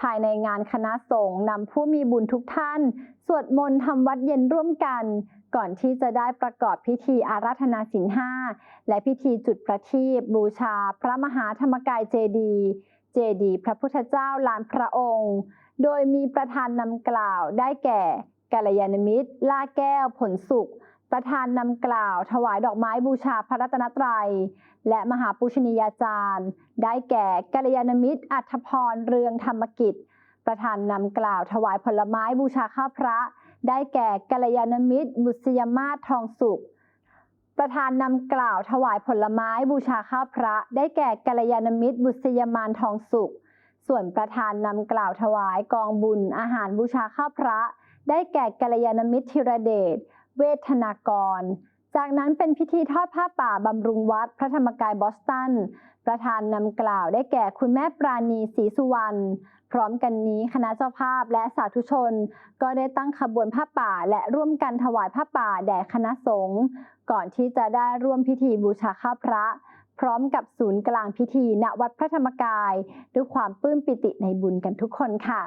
ภายในงานคณะสงฆ์นำผู้มีบุญทุกท่าน สวดมนต์ทำวัดเย็นร่วมกัน ก่อนที่จะได้ประกอบพิธีอาราธนาศีลห้าและพิธีจุดประทีปบูชา พระมหาธรรมกายเจดีย์เจดีย์พระพุทธเจ้าลานพระองค์ โดยมีประธานนำกล่าวได้แก่กัลยาณมิตร ล่าแก้วผลสุข ประธานนำกล่าว ถวายดอกไม้บูชาพระรัตนตรัย และมหาปุชนียาจารย์ ได้แก่กัลยาณมิตร อัธพร เรืองธรรมกิจ ประธานนำกล่าวถวายผลไม้บูชาข้าพระ ได้แก่กัลยาณมิตร บุษยมาศทองสุข ประธานนำกล่าวถวายผลไม้บูชาข้าพระ ได้แก่กัลยาณมิตร บุษยมานทองสุข ส่วนประธานนำกล่าวถวายกองบุญอาหารบูชาข้าพระ ได้แก่กัลยาณมิตรธีรเดช เวทนากร จากนั้นเป็นพิธีทอดผ้าป่าบำรุงวัดพระธรรมกายบอสตัน ประธานนำกล่าวได้แก่คุณแม่ปราณีศรีสุวรรณ พร้อมกันนี้คณะเจ้าภาพและสาธุชน ก็ได้ตั้งขบวนผ้าป่าและร่วมกันถวายผ้าป่าแด่คณะสงฆ์ก่อนที่จะได้ร่วมพิธีบูชาข้าพระ พร้อมกับศูนย์กลางพิธีณวัดพระธรรมกาย ด้วยความปลื้มปิติในบุญกันทุกคนค่ะ